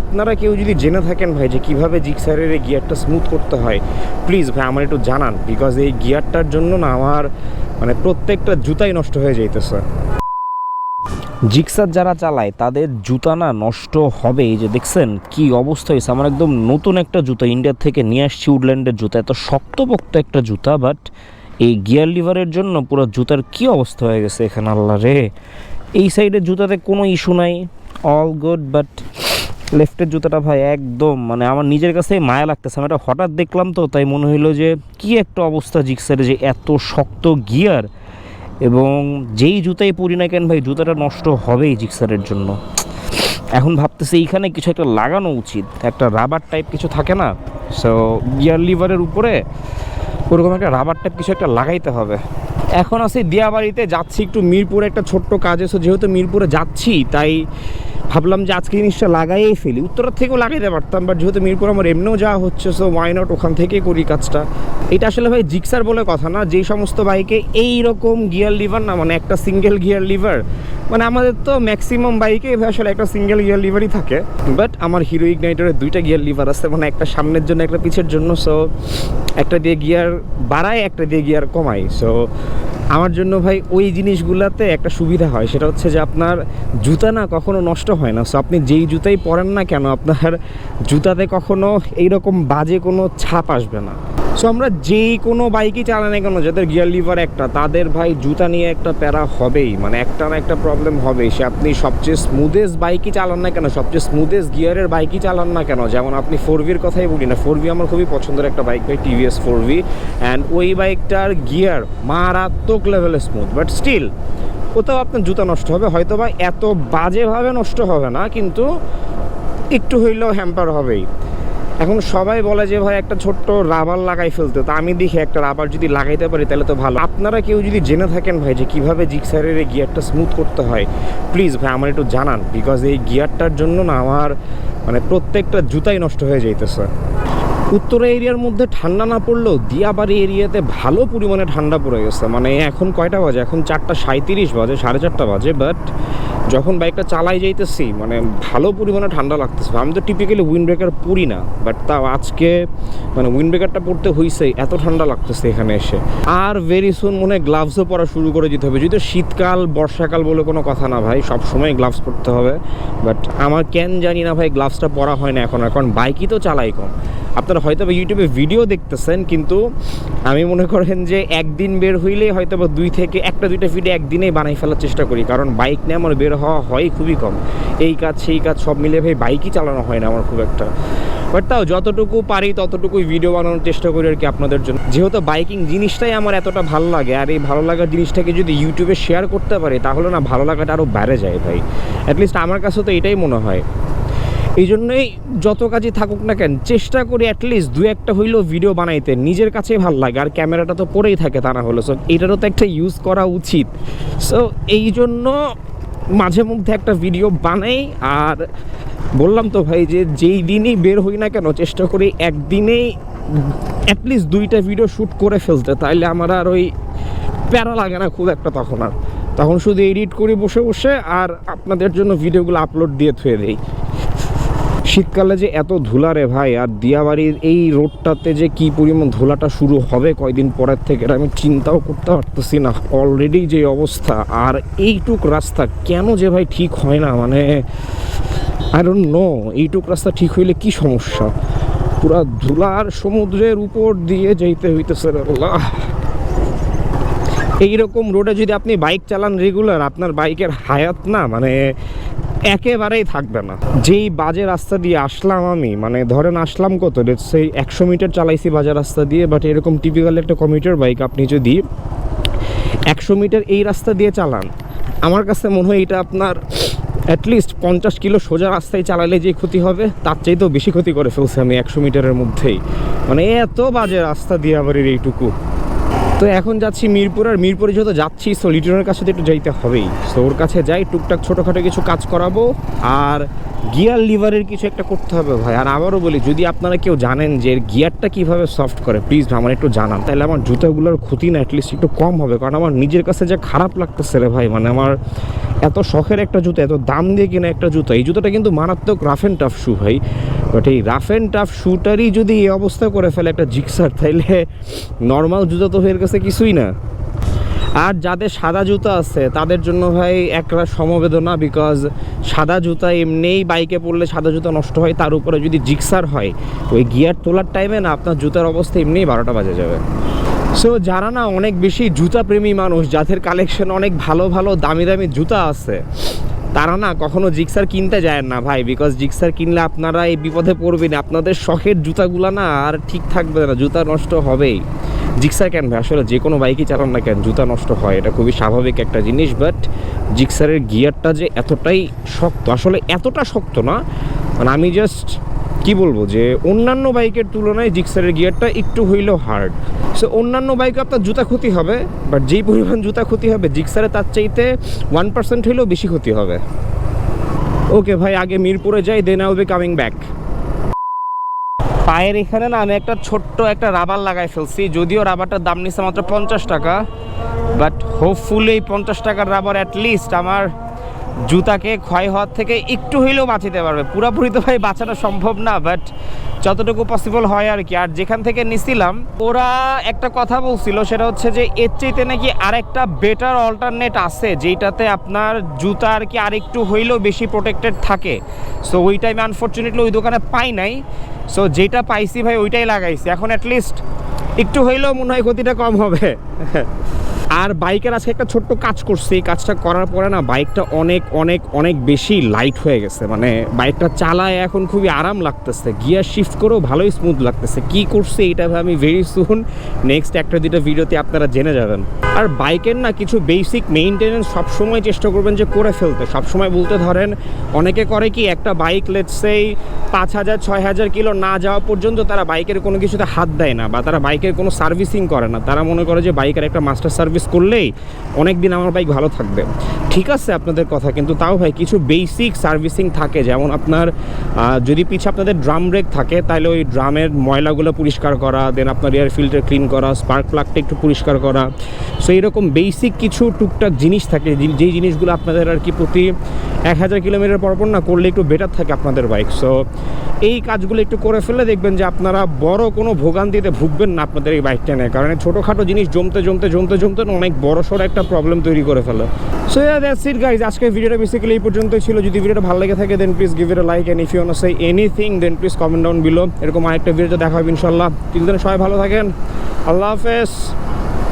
আপনারা কেউ যদি জেনে থাকেন ভাই যে কীভাবে জিক্সারের এই গিয়ারটা স্মুথ করতে হয় প্লিজ ভাই আমার একটু জানান বিকজ এই গিয়ারটার জন্য না আমার মানে প্রত্যেকটা জুতাই নষ্ট হয়ে যাইতেছে। জিক্সার যারা চালায়, তাদের জুতা না নষ্ট হবে। এই যে দেখছেন কি অবস্থা হয়েছে। আমার একদম নতুন একটা জুতা ইন্ডিয়া থেকে নিয়ে আসছি উডল্যান্ডের জুতা। এত শক্তপোক্ত একটা জুতা বাট এই গিয়ার লিভারের জন্য পুরো জুতার কি অবস্থা হয়ে গেছে এখানে, আল্লাহ রে। এই সাইডের জুতাতে কোনো ইস্যু নাই। অল গুড বাট লেফটের জুতাটা ভাই একদম মানে আমার নিজের কাছে মায়া লাগতেছে। আমি এটা হঠাৎ দেখলাম তো, তাই মনে হইল যে কি একটা অবস্থা জিক্সারে যে এত শক্ত গিয়ার। এবং যেই জুতাই পরি না কেন ভাই, জুতাটা নষ্ট হবেই জিক্সারের জন্য। এখন ভাবতেছি এইখানে কিছু একটা লাগানো উচিত। একটা রাবার টাইপ কিছু থাকে না? সো গিয়ার লিভারের উপরে ওরকম একটা রাবার টাইপ কিছু একটা লাগাইতে হবে। এখন আছি দিয়াবাড়িতে, যাচ্ছি একটু মিরপুরে একটা ছোট্ট কাজ এসে যেহেতু মিরপুরে যাচ্ছি, তাই ভাবলাম যে আজকে জিনিসটা লাগাইই ফেলি। উত্তরের থেকেও লাগাইতে পারতাম বাট যেহেতু মিরপুর আমার এমনিও যাওয়া হচ্ছে সো ওয়াই নট ওখান থেকেই করি কাজটা? এটা আসলে ভাই জিক্সার বলে কথা না, যেই সমস্ত বাইকে এই রকম গিয়ার লিভার না মানে একটা সিঙ্গেল গিয়ার লিভার মানে আমাদের তো ম্যাক্সিমাম বাইকে আসলে একটা সিঙ্গেল গিয়ার লিভারই থাকে বাট আমার হিরো ইগনাইটারের দুইটা গিয়ার লিভার আছে মানে একটা সামনের জন্য, একটা পিছের জন্য সো একটা দিয়ে গিয়ার বাড়ায়, একটা দিয়ে গিয়ার কমায় সো আমার জন্য ভাই ওই জিনিসগুলোতে একটা সুবিধা হয়। সেটা হচ্ছে যে আপনার জুতা না কখনো নষ্ট হয় না। সো আপনি যেই জুতাই পরেন না কেন, আপনার জুতাতে কখনো এইরকম বাজে কোনো ছাপ আসবে না। সো আমরা যেই কোনো বাইকই চালাই না কেন, যাদের গিয়ার লিভার একটা, তাদের ভাই জুতা নিয়ে একটা প্যারা হবেই। মানে একটা না একটা প্রবলেম হবেই। সে আপনি সবচেয়ে স্মুথেস্ট বাইকই চালান না কেন, সবচেয়ে স্মুথেস্ট গিয়ারের বাইকই চালান না কেন? যেমন আপনি ফোর ভির কথাই বলি না ফোর ভি আমার খুবই পছন্দের একটা বাইক ভাই টিভিএস ফোর ভি অ্যান্ড ওই বাইকটার গিয়ার মারাত্মক লেভেলে স্মুথ বাট স্টিল কোথাও আপনার জুতা নষ্ট হবে। হয়তো বা এত বাজেভাবে নষ্ট হবে না, কিন্তু একটু হইলেও হ্যাম্পার হবেই। এখন সবাই বলে যে ভাই একটা ছোট্ট রাবার লাগাই ফেলতে, তো আমি দেখি একটা রাবার যদি লাগাইতে পারি তাহলে তো ভালো। আপনারা কেউ যদি জেনে থাকেন ভাই যে কীভাবে জিক্সারের এই গিয়ারটা স্মুথ করতে হয় প্লিজ ভাই আমার একটু জানান বিকজ এই গিয়ারটার জন্য না আমার মানে প্রত্যেকটা জুতাই নষ্ট হয়ে যাইতেছে। উত্তর এরিয়ার মধ্যে ঠান্ডা না পড়লেও দিয়াবাড়ি এরিয়াতে ভালো পরিমাণে ঠান্ডা পড়ে গেছে। মানে এখন কয়টা বাজে? এখন চারটা সাঁত্রিশ বাজে, সাড়ে চারটা বাজে বাট যখন বাইকটা চালাই যাইতেছি মানে ভালো পরিমাণে ঠান্ডা লাগতেছে। আমি তো টিপিক্যালি উইন্ড ব্রেকার পরি না বাট তাও আজকে মানে উইন্ড ব্রেকারটা পড়তে হয়েছে এত ঠান্ডা লাগতেছে এখানে এসে। আর ভেরি সুন মনে হয় গ্লাভসও পরা শুরু করে দিতে হবে। যদি শীতকাল, বর্ষাকাল বলে কোনো কথা না ভাই সব সময় গ্লাভস পরতে হবে। বাট আমার কেন জানি না ভাই গ্লাভসটা পরা হয় না এখন কারণ বাইকই তো চালাই কম। আপনারা হয়তো বা ইউটিউবে ভিডিও দেখতেছেন, কিন্তু আমি মনে করেন যে একদিন বের হইলেই হয়তো বা দুই থেকে একটা, দুইটা ভিডিও একদিনেই বানাই ফেলার চেষ্টা করি, কারণ বাইক নিয়ে আমার বের হওয়া হয় খুবই কম। এই কাজ, সেই কাজ সব মিলে ভাই বাইকই চালানো হয় না আমার খুব একটা। বাট তাও যতটুকু পারি ততটুকুই ভিডিও বানানোর চেষ্টা করি আর কি আপনাদের জন্য। যেহেতু বাইকিং জিনিসটাই আমার এতটা ভালো লাগে, আর এই ভালো লাগার জিনিসটাকে যদি ইউটিউবে শেয়ার করতে পারি, তাহলে না ভালো লাগাটা আরও বেড়ে যায় ভাই। অ্যাটলিস্ট আমার কাছে তো এটাই মনে হয়। এই জন্যই যত কাজই থাকুক না কেন, চেষ্টা করি অ্যাটলিস্ট দু একটা হইলেও ভিডিও বানাইতে, নিজের কাছেই ভালো লাগে। আর ক্যামেরাটা তো পড়েই থাকে তা না হলো। সো এটারও তো একটা ইউজ করা উচিত। সো এই জন্য মাঝে মধ্যে একটা ভিডিও বানাই। আর বললাম তো ভাই যে যেই দিনই বের হই না কেন, চেষ্টা করি একদিনেই অ্যাটলিস্ট দুইটা ভিডিও শ্যুট করে ফেলতে। তাইলে আমার আর ওই প্যারা লাগে না খুব একটা তখন আর। তখন শুধু এডিট করি বসে বসে, আর আপনাদের জন্য ভিডিওগুলো আপলোড দিয়ে থুয়ে দেই। শীতকালে যে এত ধুলা রে ভাই, আর দিয়াবাড়ির এই রোডটাতে যে কি পরিমাণ ধুলাটা শুরু হবে কয়দিন পরের থেকে, এটা আমি চিন্তাও করতে পারতেছি না। অলরেডি যে অবস্থা, আর এইটুক রাস্তা কেন যে ভাই ঠিক হয় না? মানে আই ডোন্ট নো এইটুক রাস্তা ঠিক হইলে কি সমস্যা? পুরা ধুলার সমুদ্রের উপর দিয়ে যেতে হইতেছে আল্লাহ। এইরকম রোডে যদি আপনি বাইক চালান রেগুলার আপনার বাইকের হায়াত না মানে একেবারেই থাকবে না। যেই বাজে রাস্তা দিয়ে আসলাম আমি মানে ধরেন আসলাম কত? সেই একশো মিটার চালাইছি বাজে রাস্তা দিয়ে বাট এরকম টিপিক্যাল একটা কমিউটার বাইক আপনি যদি একশো মিটার এই রাস্তা দিয়ে চালান, আমার কাছে মনে হয় এটা আপনার অ্যাটলিস্ট পঞ্চাশ কিলো সোজা রাস্তায় চালালে যে ক্ষতি হবে, তার চাইতেও বেশি ক্ষতি করে ফেলছে আমি একশো মিটারের মধ্যেই। মানে এত বাজে রাস্তা দিয়ে আবার এইটুকু। তো এখন যাচ্ছি মিরপুর, আর মিরপুরে যেহেতু যাচ্ছি সো লিটনের কাছে তো একটু যাইতে হবেই। সো ওর কাছে যাই, টুকটাক ছোটোখাটো কিছু কাজ করাবো, আর গিয়ার লিভারের কিছু একটা করতে হবে ভাই। আর আবারও বলি, যদি আপনারা কেউ জানেন যে গিয়ারটা কীভাবে সফট করে প্লিজ আমার একটু জানান। তাহলে আমার জুতাগুলোর ক্ষতি না অ্যাটলিস্ট একটু কম হবে, কারণ আমার নিজের কাছে যা খারাপ লাগতেছে রে ভাই মানে আমার শখের একটা জুতো, এত দাম দিয়ে কিনা একটা জুতো, এই জুতোটা কিন্তু মারাত্মক রাফ অ্যান্ড টাফ শু ভাই। বাট এই রাফ অ্যান্ড টাফ শুটারই যদি এই অবস্থা করে ফেলে একটা জিক্সার তাইলে নর্মাল জুতো তো এর কাছে কিছুই না। আর যাদের সাদা জুতা আছে, তাদের জন্য ভাই একটা সমবেদনা বিকজ সাদা জুতা এমনিই বাইকে পড়লে সাদা জুতা নষ্ট হয়, তার উপরে যদি জিক্সার হয়, ওই গিয়ার তোলার টাইমে না, আপনার জুতার অবস্থা এমনিই বারোটা বাজে যাবে। সো যারা না অনেক বেশি জুতা প্রেমী মানুষ, যাদের কালেকশন অনেক ভালো ভালো, দামি দামি জুতা আছে, তারা না কখনো জিক্সার কিনতে যায় না ভাই বিকজ জিক্সার কিনলে আপনারা এই বিপদে পড়বেন আপনাদের শখের জুতাগুলো না আর ঠিক থাকবে না, জুতা নষ্ট হবেই। জিক্সার কেন ভাই? আসলে যে কোনো বাইকই চালান না কেন, জুতা নষ্ট হয়। এটা খুবই স্বাভাবিক একটা জিনিস বাট জিক্সারের গিয়ারটা যে এতটাই শক্ত, আসলে এতটা শক্ত না মানে আমি জাস্ট কি বলব যে অন্যান্য বাইকের তুলনায় জিক্সারের গিয়ারটা একটু হইলেও হার্ড সো অন্যান্য বাইকে আপনার জুতা ক্ষতি হবে বাট যেই পরিমাণ জুতা ক্ষতি হবে জিক্সারে তার চাইতে ওয়ান পার্সেন্ট হইলেও বেশি ক্ষতি হবে। ওকে ভাই, আগে মিরপুরে যাই then I will be coming back পায়ের এখানে না, আমি একটা ছোট্ট একটা রাবার লাগাই ফেলছি, যদিও রাবারটার দাম নিচ্ছে মাত্র পঞ্চাশ টাকা বাট হোপফুলি এই পঞ্চাশ টাকার রাবার অ্যাটলিস্ট আমার জুতাকে ক্ষয় হওয়ার থেকে একটু হইলেও বাঁচাতে পারবে। পুরোপুরি তো ভাই বাঁচানো সম্ভব না বাট যতটুকু পসিবল হয় আর কি। আর যেখান থেকে নিছিলাম, ওরা একটা কথা বলছিল, সেটা হচ্ছে যে এর চাইতে নাকি আরেকটা বেটার অল্টারনেট আছে, যেইটাতে আপনার জুতা আর কি আরেকটু হইলেও বেশি প্রোটেক্টেড থাকে। সো ওই টাইমে আনফর্চুনেটলি ওই দোকানে পাই নাই। সো যেটা পাইছি ভাই, ওইটাই লাগাইছি। এখন অ্যাটলিস্ট একটু হইলেও মনে হয় ক্ষতিটা কম হবে। আর বাইকের আজকে একটা ছোট্ট কাজ করছি। এই কাজটা করার পরে না, বাইকটা অনেক অনেক অনেক বেশি লাইট হয়ে গেছে। মানে বাইকটা চালায় এখন খুবই আরাম লাগতেছে। গিয়ার শিফট করেও ভালোই স্মুথ লাগতেছে। কি করছে এটা আমি ভেরি সুন নেক্সট একটা দুটো ভিডিওতে আপনারা জেনে যাবেন। আর বাইকের না কিছু বেসিক মেইনটেনেন্স সবসময় চেষ্টা করবেন যে করে ফেলতে। সবসময় বলতে ধরেন, অনেকে করে কি একটা বাইক লেটসেই পাঁচ হাজার, ছয় হাজার কিলো না যাওয়া পর্যন্ত তারা বাইকের কোনো কিছুতে হাত দেয় না বা তারা বাইকের কোনো সার্ভিসিং করে না। তারা মনে করে যে বাইকের একটা মাস্টার সার্ভিস করলেই অনেক দিন আমার বাইক ভালো থাকবে। ঠিক আছে আপনাদের কথা, কিন্তু তাও ভাই কিছু বেসিক সার্ভিসিং থাকে, যেমন আপনার যদি পিছে আপনাদের ড্রাম ব্রেক থাকে, তাহলে ওই ড্রামের ময়লাগুলো পরিষ্কার করা দেন আপনার এয়ার ফিল্টার ক্লিন করা স্পার্ক প্লাগটা একটু পরিষ্কার করা। সো এইরকম বেসিক কিছু টুকটাক জিনিস থাকে যেই জিনিসগুলো আপনাদের আর কি প্রতি এক হাজার কিলোমিটার পর পর না করলে একটু বেটার থাকে আপনাদের বাইক সো এই কাজগুলো একটু করে ফেললে দেখবেন যে আপনারা বড় কোনো ভোগান্তিতে ভুগবেন না আপনাদের এই বাইকটা নিয়ে। কারণ ছোটোখাটো জিনিস জমতে জমতে জমতে জমতে না অনেক বড় সড়ো একটা প্রবলেম তৈরি করে ফেলে। সো দ্যাটস ইট গাইজ আজকে ভিডিওটা বেসিক্যালি এই পর্যন্তই ছিল। যদি ভিডিওটা ভালো লেগে থাকে then please give it like and if you say anything then please comment down below এরকম আরেকটা ভিডিওতে দেখা হবে ইনশাল্লাহ তিন দিন সবাই ভালো থাকেন। আল্লাহ হাফেজ।